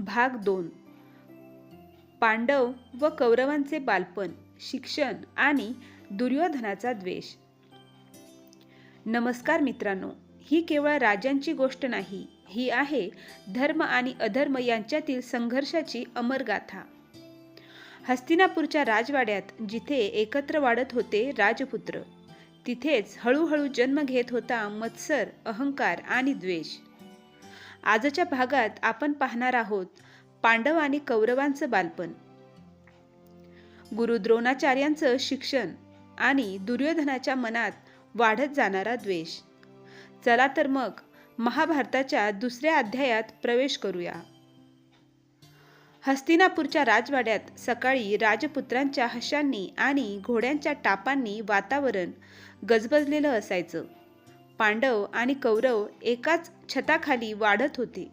भाग दोन. पांडव व कौरवांचे बालपण शिक्षण आणि दुर्योधनाचा द्वेष. नमस्कार मित्रांनो ही केवळ राजांची गोष्ट नाही ही आहे धर्म आणि अधर्म यांच्यातील संघर्षाची अमरगाथा. हस्तिनापूरच्या राजवाड्यात जिथे एकत्र वाढत होते राजपुत्र तिथेच हळूहळू जन्म घेत होता मत्सर अहंकार आणि द्वेष. आजच्या भागात आपण पाहणार आहोत पांडव आणि कौरवांचं बालपण. गुरु द्रोणाचार्यांचं शिक्षण आणि दुर्योधनाच्या मनात वाढत जाणारा द्वेष. चला तर मग महाभारताच्या दुसऱ्या अध्यायात प्रवेश करूया. हस्तिनापूरच्या राजवाड्यात सकाळी राजपुत्रांच्या हशांनी आणि घोड्यांच्या टापांनी वातावरण गजबजलेलं असायचं. पांडव आणि कौरव एकाच छताखाली वाढत होते.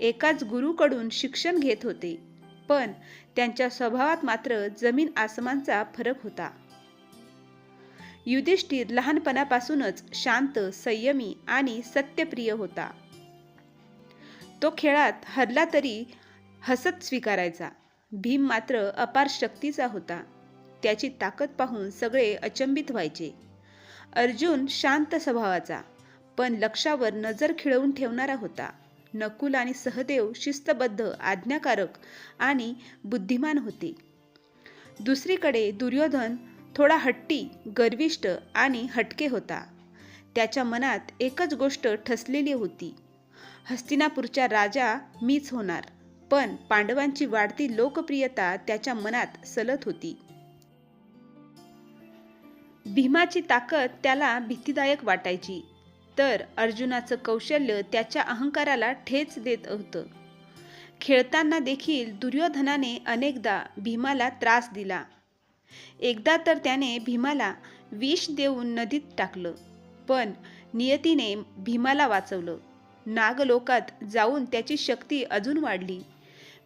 एकाच गुरुकडून शिक्षण घेत होते पण त्यांच्या स्वभावात मात्र जमीन आसमानचा फरक होता. युधिष्ठिर लहानपणापासूनच शांत संयमी आणि सत्यप्रिय होता. तो खेळात हरला तरी हसत स्वीकारायचा. भीम मात्र अपार शक्तीचा होता. त्याची ताकद पाहून सगळे अचंबित व्हायचे. अर्जुन शांत स्वभावाचा पण लक्षावर नजर खिळवून ठेवणारा होता. नकुल आणि सहदेव शिस्तबद्ध आज्ञाकारक आणि बुद्धिमान होते. दुसरीकडे दुर्योधन थोडा हट्टी गर्विष्ट आणि हटके होता. त्याच्या मनात एकच गोष्ट ठसलेली होती. हस्तिनापूरच्या राजा मीच होणार पण पांडवांची वाढती लोकप्रियता त्याच्या मनात सलत होती. भीमाची ताकद त्याला भीतीदायक वाटायची. तर अर्जुनाचं कौशल्य त्याच्या अहंकाराला ठेच देत होतं. खेळताना देखील दुर्योधनाने अनेकदा भीमाला त्रास दिला. एकदा तर त्याने भीमाला विष देऊन नदीत टाकलं पण नियतीने भीमाला वाचवलं. नागलोकात जाऊन त्याची शक्ती अजून वाढली.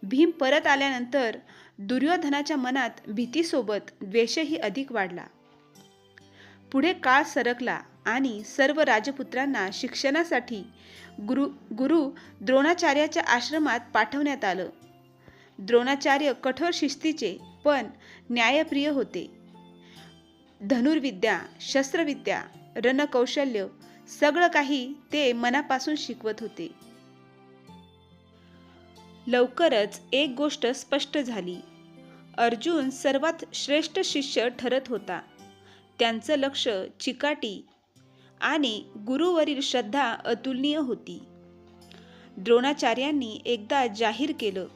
भीम परत आल्यानंतर दुर्योधनाच्या मनात भीतीसोबत द्वेषही अधिक वाढला. पुढे काळ सरकला आणि सर्व राजपुत्रांना शिक्षणासाठी गुरु गुरु द्रोणाचार्याच्या आश्रमात पाठवण्यात आलं. द्रोणाचार्य कठोर शिस्तीचे पण न्यायप्रिय होते. धनुर्विद्या शस्त्रविद्या रणकौशल्य सगळं काही ते मनापासून शिकवत होते. लवकरच एक गोष्ट स्पष्ट झाली. अर्जुन सर्वात श्रेष्ठ शिष्य ठरत होता. त्यांचं लक्ष चिकाटी आणि गुरुवरील श्रद्धा अतुलनीय होती. द्रोणाचार्यांनी एकदा जाहीर केलं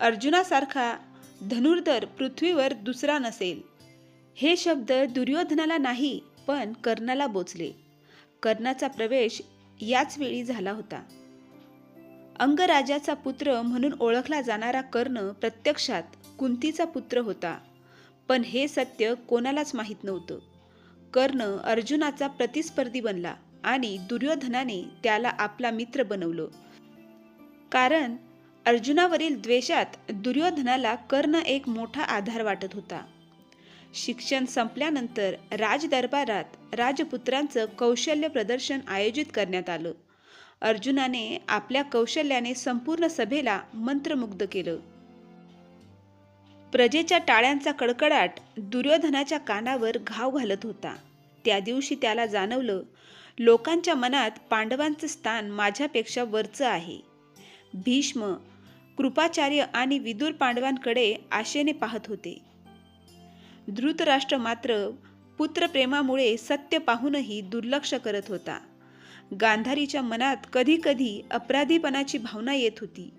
अर्जुनासारखा धनुर्धर पृथ्वीवर दुसरा नसेल. हे शब्द दुर्योधनाला नाही पण कर्णाला बोचले. कर्णाचा प्रवेश याच वेळी झाला होता. अंगराजाचा पुत्र म्हणून ओळखला जाणारा कर्ण प्रत्यक्षात कुंतीचा पुत्र होता. पण हे सत्य कोणालाच माहीत नव्हतं. कर्ण अर्जुनाचा प्रतिस्पर्धी बनला आणि दुर्योधनाने त्याला आपला मित्र बनवलं. कारण अर्जुनावरील द्वेषात दुर्योधनाला कर्ण एक मोठा आधार वाटत होता. शिक्षण संपल्यानंतर राजदरबारात राजपुत्रांचं कौशल्य प्रदर्शन आयोजित करण्यात आलं. अर्जुनाने आपल्या कौशल्याने संपूर्ण सभेला मंत्रमुग्ध केलं. प्रजेच्या टाळ्यांचा कडकडाट दुर्योधनाच्या कानावर घाव घालत होता. त्या दिवशी त्याला जाणवलं लोकांच्या मनात पांडवांचं स्थान माझ्यापेक्षा वरचं आहे. भीष्म कृपाचार्य आणि विदुर पांडवांकडे आशेने पाहत होते. धृतराष्ट्र मात्र पुत्रप्रेमामुळे सत्य पाहूनही दुर्लक्ष करत होता. गांधारीच्या मनात कधीकधी अपराधीपणाची भावना येत होती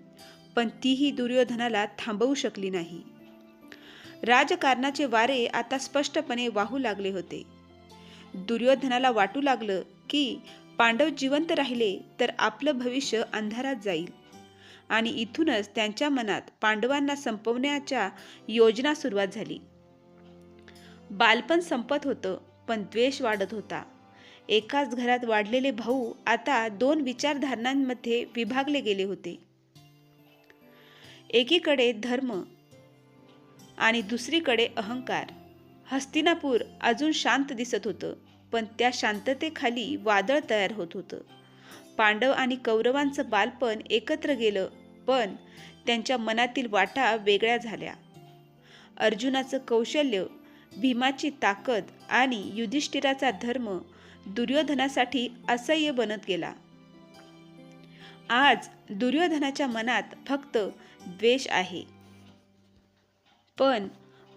पण तीही दुर्योधनाला थांबवू शकली नाही. राजकारणाचे वारे आता स्पष्टपणे वाहू लागले होते. दुर्योधनाला वाटू लागलं की पांडव जिवंत राहिले तर आपलं भविष्य अंधारात जाईल. आणि इथूनच त्यांच्या मनात पांडवांना संपवण्याच्या योजना सुरुवात झाली. बालपण संपत होतं पण द्वेष वाढत होता. एकाच घरात वाढलेले भाऊ आता दोन विचारधारणांमध्ये विभागले गेले होते. एकीकडे धर्म आणि दुसरीकडे अहंकार. हस्तिनापूर अजून शांत दिसत होतं पण त्या शांततेखाली वादळ तयार होत होतं. पांडव आणि कौरवांचं बालपण एकत्र गेलं पण त्यांच्या मनातील वाटा वेगळ्या झाल्या. अर्जुनाचं कौशल्य भीमाची ताकद आणि युधिष्ठिराचा धर्म दुर्योधनासाठी असह्य बनत गेला. आज दुर्योधनाच्या मनात फक्त द्वेष आहे. पण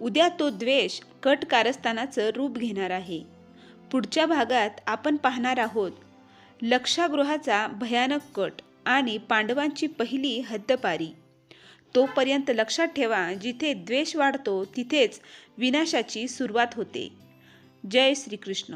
उद्या तो द्वेष कट कारस्थानाचं रूप घेणार आहे. पुढच्या भागात आपण पाहणार आहोत लक्षागृहाचा भयानक कट आणि पांडवांची पहिली हद्दपारी. तोपर्यंत लक्षात ठेवा जिथे द्वेष वाढतो तिथेच विनाशाची सुरुवात होते. जय श्रीकृष्ण.